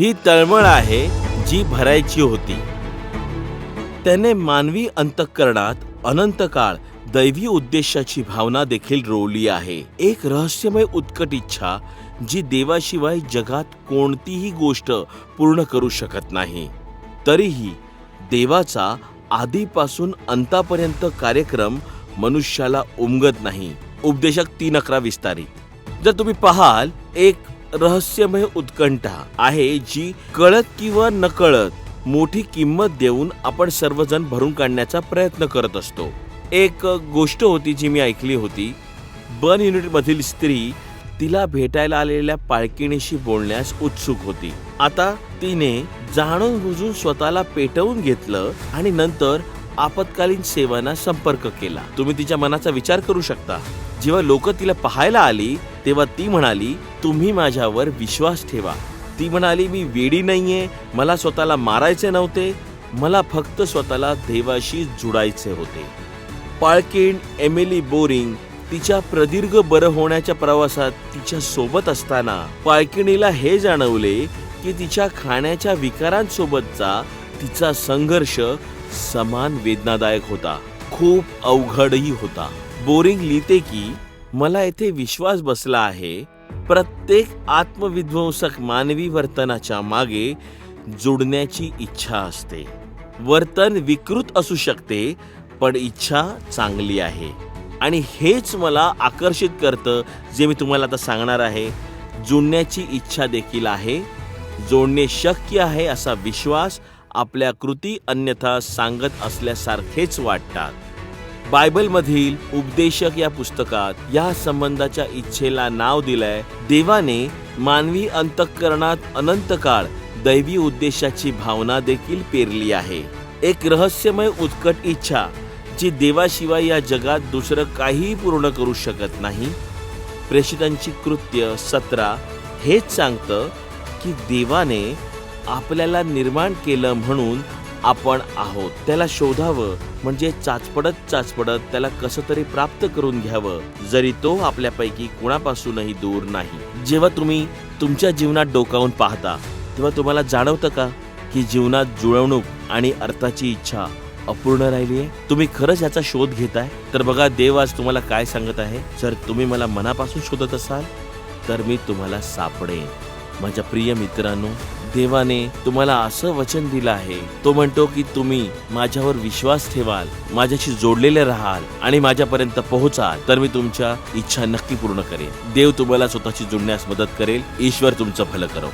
ही तळमळ आहे जी भरायची होती. त्याने मानवी अंतःकरणात अनंत काळ दैवी उद्देशाची भावना देखील रोवली आहे. एक रहस्यमय उत्कट इच्छा जी देवाशिवाय जगात कोणतीही गोष्ट पूर्ण करू शकत नाही. तरीही देवाचा आधीपासून अंतापर्यंत कार्यक्रम मनुष्याला उमगत नाही. उपदेशक तीन अकरा विस्तारित. जर तुम्ही पाहाल एक रहस्यमय उत्कंठा आहे जी कळत किंवा नकळत मोठी किंमत देऊन आपण सर्वजण भरून काढण्याचा प्रयत्न करत असतो. एक गोष्ट होती जी मी ऐकली होती. बन युनिटमधील स्त्री तिला भेटायला आलेल्या पाळकिणीशी बोलण्यास उत्सुक होती. आता तिने जाणून बुजून स्वतःला पेटवून घेतलं आणि नंतर आपत्कालीन सेवांना संपर्क केला. तुम्ही तिच्या मनाचा विचार करू शकता. जेव्हा लोक तिला पाहायला आली तेव्हा ती म्हणाली तुम्ही माझ्यावर विश्वास ठेवा. ती म्हणाली मी वेडी नाहीये. मला स्वतःला मारायचे नव्हते. मला फक्त स्वतःला देवाशी जुडायचे होते. पाळकेण एमिली बोरिंग तिच्या प्रदीर्घ बरं होण्याच्या प्रवासात तिच्या सोबत असताना पाळकिणीला हे जाणवले की तिच्या खाण्याच्या विकारांसोबतचा तिचा संघर्ष समान वेदनादायक होता. खूप अवघडही होता. बोरिंग लिहिते की मला येथे विश्वास बसला आहे प्रत्येक आत्मविध्वंसक मानवी वर्तनाच्या मागे जुडण्याची इच्छा असते. वर्तन विकृत असू शकते पण इच्छा चांगली आहे. आणि हेच मला आकर्षित करतं जे मी तुम्हाला आता सांगणार आहे. जुळण्याची इच्छा देखील आहे. जोडणे शक्य आहे असा विश्वास आपल्या कृती अन्यथा सांगत असल्यासारखेच वाटतात. बायबलमधील उपदेशक या पुस्तकात या संबंधाच्या इच्छेला नाव दिलंय देवाने मानवी अंतःकरणात अनंत काळ दैवी उद्देशाची भावना देखील पेरली आहे. एक रहस्यमय उत्कट इच्छा जी देवाशिवाय या जगात दुसरं काहीही पूर्ण करू शकत नाही. प्रेषितांची कृत्य सतरा हेच सांगतं की देवाने आपल्याला निर्माण केलं म्हणून आपण आहोत. त्याला शोधावं म्हणजे चाचपडत चाचपडत त्याला कसं तरी प्राप्त करून घ्यावं जरी तो आपल्यापैकी कुणापासूनही दूर नाही. जेव्हा तुम्ही तुमच्या जीवनात डोकावून पाहता तेव्हा तुम्हाला जाणवतं का की जीवनात जुळवणूक आणि अर्थाची इच्छा अपूर्ण राहिली आहे? तुम्ही खरंच याचा शोध घेताय? तर बघा देव आज तुम्हाला काय सांगत आहे. जर तुम्ही मला मनापासून शोधत असाल तर मी तुम्हाला सापडेन. माझ्या प्रिय मित्रांनो देवाने तुम्हाला असं वचन दिलं आहे. तो म्हणतो की तुम्ही माझ्यावर विश्वास ठेवाल माझ्याशी जोडलेले राहाल आणि माझ्यापर्यंत पोहोचाल तर मी तुमच्या इच्छा नक्की पूर्ण करेन. देव तुम्हाला स्वतःशी जुळण्यास मदत करेल ईश्वर तुमचं भलं करो.